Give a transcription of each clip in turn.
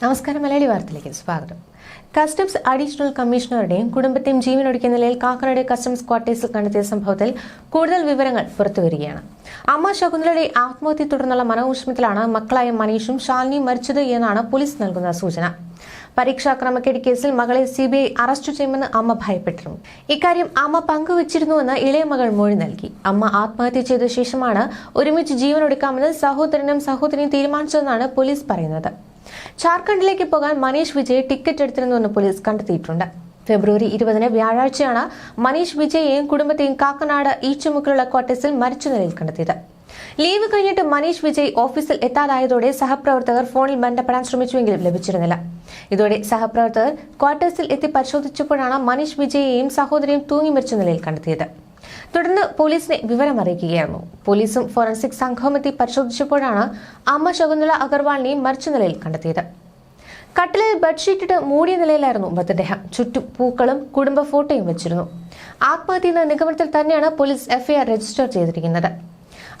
നമസ്കാരം മലയാളി വാർത്തയിലേക്ക് സ്വാഗതം. കസ്റ്റംസ് അഡീഷണൽ കമ്മീഷണറുടെയും കുടുംബത്തെയും ജീവനൊടുക്കിയ നിലയിൽ കാക്കനാട് കസ്റ്റംസ് ക്വാർട്ടേഴ്സിൽ കണ്ടെത്തിയ സംഭവത്തിൽ കൂടുതൽ വിവരങ്ങൾ പുറത്തുവരികയാണ് അമ്മ ശകുന്തലയുടെ ആത്മഹത്യയെ തുടർന്നുള്ള മനോവിഷമത്തിലാണ് മക്കളായ മനീഷും ശാലിനിയും മരിച്ചത് എന്നാണ് പോലീസ് നൽകുന്ന സൂചന. പരീക്ഷാ ക്രമക്കേട് കേസിൽ മകളെ സി ബി ഐ അറസ്റ്റ് ചെയ്യുമെന്ന് അമ്മ ഭയപ്പെട്ടിരുന്നു. ഇക്കാര്യം അമ്മ പങ്കുവച്ചിരുന്നുവെന്ന് ഇളയ മകൾ മൊഴി നൽകി. അമ്മ ആത്മഹത്യ ചെയ്ത ശേഷമാണ് ഒരുമിച്ച് ജീവനൊടുക്കാമെന്ന് സഹോദരനും സഹോദരിയും തീരുമാനിച്ചതെന്നാണ് പോലീസ് പറയുന്നത്. ജാർഖണ്ഡിലേക്ക് പോകാൻ മനീഷ് വിജയ് ടിക്കറ്റ് എടുത്തിരുന്നുവെന്ന് പോലീസ് കണ്ടെത്തിയിട്ടുണ്ട്. ഫെബ്രുവരി ഇരുപതിന് വ്യാഴാഴ്ചയാണ് മനീഷ് വിജയെയും കുടുംബത്തെയും കാക്കനാട് ഈച്ചുമുക്കിലുള്ള ക്വാർട്ടേഴ്സിൽ മരിച്ച നിലയിൽ കണ്ടെത്തിയത്. ലീവ് കഴിഞ്ഞിട്ട് മനീഷ് വിജയ് ഓഫീസിൽ എത്താതായതോടെ സഹപ്രവർത്തകർ ഫോണിൽ ബന്ധപ്പെടാൻ ശ്രമിച്ചുവെങ്കിലും ലഭിച്ചിരുന്നില്ല. ഇതോടെ സഹപ്രവർത്തകർ ക്വാർട്ടേഴ്സിൽ എത്തി പരിശോധിച്ചപ്പോഴാണ് മനീഷ് വിജയെയും സഹോദരിയും തൂങ്ങി മരിച്ച നിലയിൽ കണ്ടെത്തിയത്. തുടർന്ന് പോലീസിനെ വിവരം അറിയിക്കുകയായിരുന്നു പോലീസും ഫോറൻസിക് സംഘവും എത്തി പരിശോധിച്ചപ്പോഴാണ് അമ്മ ശകുന്തള അഗർവാളിനെയും മരിച്ച നിലയിൽ കണ്ടെത്തിയത്. കട്ടിലിൽ ബെഡ്ഷീറ്റിട്ട് മൂടിയ നിലയിലായിരുന്നു മൃതദേഹം. ചുറ്റും പൂക്കളും കുടുംബ ഫോട്ടോയും വെച്ചിരുന്നു. ആത്മഹത്യ നിഗമനത്തിൽ തന്നെയാണ് പോലീസ് എഫ്ഐആർ രജിസ്റ്റർ ചെയ്തിരിക്കുന്നത്.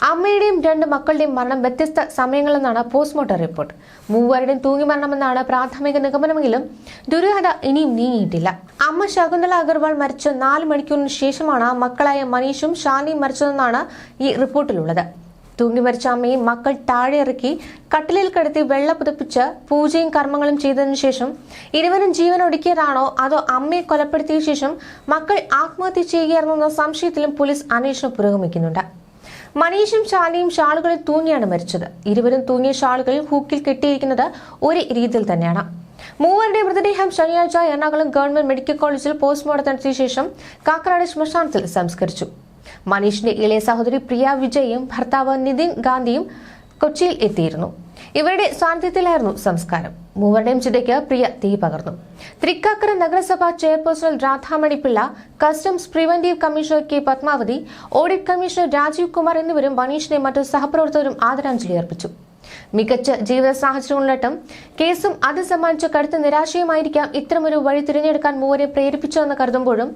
അമ്മയുടെയും രണ്ട് മക്കളുടെയും മരണം വ്യത്യസ്ത സമയങ്ങളെന്നാണ് പോസ്റ്റ്മോർട്ടം റിപ്പോർട്ട്. മൂവരുടെയും തൂങ്ങി മരണമെന്നാണ് പ്രാഥമിക നിഗമനമെങ്കിലും ദുരൂഹത ഇനിയും നീങ്ങിയിട്ടില്ല. അമ്മ ശകുന്തള അഗർവാൾ മരിച്ച നാല് മണിക്കൂറിന് ശേഷമാണ് മക്കളായ മനീഷും ഷാനിയും മരിച്ചതെന്നാണ് ഈ റിപ്പോർട്ടിലുള്ളത്. തൂങ്ങി മരിച്ച അമ്മയും മക്കൾ താഴെ ഇറക്കി കട്ടിലിൽ കിടത്തി വെള്ള പുതപ്പിച്ച് പൂജയും കർമ്മങ്ങളും ചെയ്തതിനു ശേഷം ഇരുവരും ജീവൻ ഒടുക്കിയതാണോ അതോ അമ്മയെ കൊലപ്പെടുത്തിയ ശേഷം മക്കൾ ആത്മഹത്യ ചെയ്യുകയായിരുന്നു എന്ന സംശയത്തിലും പോലീസ് അന്വേഷണം പുരോഗമിക്കുന്നുണ്ട്. മനീഷും ശാലിയും ഷാളുകളിൽ തൂങ്ങിയാണ് മരിച്ചത്. ഇരുവരും തൂങ്ങിയ ഷാളുകളിൽ ഹൂക്കിൽ കെട്ടിയിരിക്കുന്നത് ഒരു രീതിയിൽ തന്നെയാണ്. മൂവരുടെ മൃതദേഹം ശനിയാഴ്ച എറണാകുളം ഗവൺമെന്റ് മെഡിക്കൽ കോളേജിൽ പോസ്റ്റ്മോർട്ടം നടത്തിയ ശേഷം കാക്കനാട് ശ്മശാനത്തിൽ സംസ്കരിച്ചു. മനീഷിന്റെ ഇളയ സഹോദരി പ്രിയ വിജയും ഭർത്താവ് നിതിൻ ഗാന്ധിയും കൊച്ചിയിൽ എത്തിയിരുന്നു. ഇവരുടെ സാന്നിധ്യത്തിലായിരുന്നു സംസ്കാരം. മൂവരുടെയും ചിതയ്ക്ക് പ്രിയ തീ പകർന്നു. തൃക്കാക്കര നഗരസഭ chairperson Radhamani Pillai customs preventive commissioner K. Padmavathi audit commissioner Rajeev Kumar എന്നിവരും മനീഷിനെ മറ്റു സഹപ്രവർത്തകരും ആദരാഞ്ജലി അർപ്പിച്ചു. മികച്ച ജീവിത സാഹചര്യങ്ങളിലും കേസും അത് സംബന്ധിച്ച കടുത്ത നിരാശയുമായിരിക്കാം ഇത്തരമൊരു വഴി തിരഞ്ഞെടുക്കാൻ മൂവരെ പ്രേരിപ്പിച്ചതെന്ന് കരുതുമ്പോഴും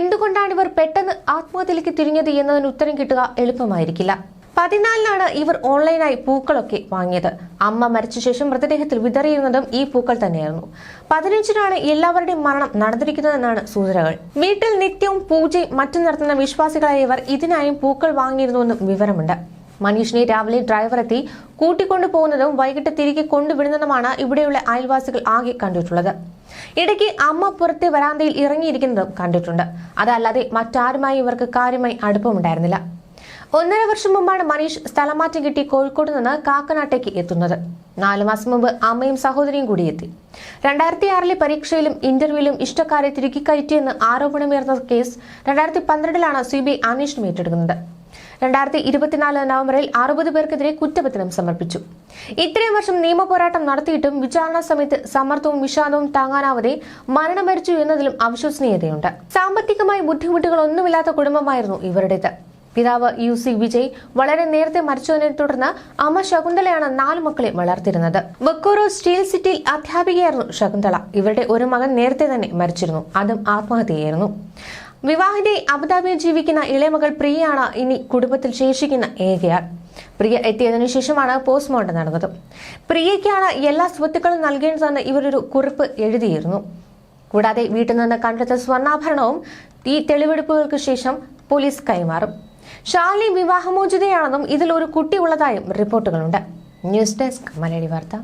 എന്തുകൊണ്ടാണ് ഇവർ പെട്ടെന്ന് ആത്മഹത്യയിലേക്ക് തിരിഞ്ഞത് എന്നതിന് ഉത്തരം കിട്ടുക എളുപ്പമായിരിക്കില്ല. പതിനാലിനാണ് ഇവർ ഓൺലൈനായി പൂക്കളൊക്കെ വാങ്ങിയത്. അമ്മ മരിച്ച ശേഷം മൃതദേഹത്തിൽ വിതറിയിരുന്നതും ഈ പൂക്കൾ തന്നെയായിരുന്നു. പതിനഞ്ചിനാണ് എല്ലാവരുടെയും മരണം നടന്നിരിക്കുന്നതെന്നാണ് സൂചനകൾ. വീട്ടിൽ നിത്യവും പൂജയും മറ്റും നടത്തുന്ന വിശ്വാസികളായ ഇവർ ഇതിനായും പൂക്കൾ വാങ്ങിയിരുന്നുവെന്നും വിവരമുണ്ട്. മനീഷിനെ രാവിലെ ഡ്രൈവർ എത്തി കൂട്ടിക്കൊണ്ടു പോകുന്നതും വൈകിട്ട് തിരികെ കൊണ്ടുവിടുന്നതുമാണ് ഇവിടെയുള്ള അയൽവാസികൾ ആകെ കണ്ടിട്ടുള്ളത്. ഇടയ്ക്ക് അമ്മ പുറത്തെ വരാന്തയിൽ ഇറങ്ങിയിരിക്കുന്നതും കണ്ടിട്ടുണ്ട്. അതല്ലാതെ മറ്റാരുമായി ഇവർക്ക് കാര്യമായി അടുപ്പമുണ്ടായിരുന്നില്ല. ഒന്നര വർഷം മുമ്പാണ് മനീഷ് സ്ഥലമാറ്റം കിട്ടി കോഴിക്കോട് നിന്ന് കാക്കനാട്ടേക്ക് എത്തുന്നത്. നാലു മാസം മുമ്പ് അമ്മയും സഹോദരിയും കൂടി എത്തി. രണ്ടായിരത്തി ആറിലെ പരീക്ഷയിലും ഇന്റർവ്യൂവിലും ഇഷ്ടക്കാരെ തിരുക്കി കയറ്റിയെന്ന് ആരോപണമുയർന്ന കേസ് രണ്ടായിരത്തി പന്ത്രണ്ടിലാണ് സി ബി ഐ അന്വേഷണം ഏറ്റെടുക്കുന്നത്. രണ്ടായിരത്തി ഇരുപത്തിനാല് നവംബറിൽ അറുപത് പേർക്കെതിരെ കുറ്റപത്രം സമർപ്പിച്ചു. ഇത്രയും വർഷം നിയമപോരാട്ടം നടത്തിയിട്ടും വിചാരണ സമയത്ത് സമ്മർദ്ദവും വിഷാദവും താങ്ങാനാവാതെ മരണം വരിച്ചു എന്നതിലും അവിശ്വസനീയതയുണ്ട്. സാമ്പത്തികമായി ബുദ്ധിമുട്ടുകളൊന്നുമില്ലാത്ത കുടുംബമായിരുന്നു ഇവരുടേത്. പിതാവ് യു സി വിജയ് വളരെ നേരത്തെ മരിച്ചതിനെ തുടർന്ന് അമ്മ ശകുന്തളയാണ് നാല് മക്കളെ വളർത്തിരുന്നത് വക്കോറോ സ്റ്റീൽ സിറ്റിയിൽ അധ്യാപികയായിരുന്നു ശകുന്തള. ഇവരുടെ ഒരു മകൻ നേരത്തെ തന്നെ മരിച്ചിരുന്നു. അതും ആത്മഹത്യയായിരുന്നു. വിവാഹിതയെ അബുദാബിയിൽ ജീവിക്കുന്ന ഇളയമകൾ പ്രിയയാണ് ഇനി കുടുംബത്തിൽ ശേഷിക്കുന്ന ഏകയാൾ. പ്രിയ എത്തിയതിനു ശേഷമാണ് പോസ്റ്റ്മോർട്ടം നടന്നത്. പ്രിയയ്ക്കാണ് എല്ലാ സ്വത്തുക്കളും നൽകേണ്ടതെന്ന് ഇവരൊരു കുറിപ്പ് എഴുതിയിരുന്നു. കൂടാതെ വീട്ടിൽ നിന്ന് കണ്ടെടുത്ത സ്വർണാഭരണവും ഈ തെളിവെടുപ്പുകൾക്ക് ശേഷം പോലീസ് കൈമാറും. ഷാലിനി വിവാഹമോചിതയാണെന്നും ഇതിൽ ഒരു കുട്ടിയുള്ളതായും റിപ്പോർട്ടുകളുണ്ട്. ന്യൂസ് ഡെസ്ക് മലയാളി വാർത്ത.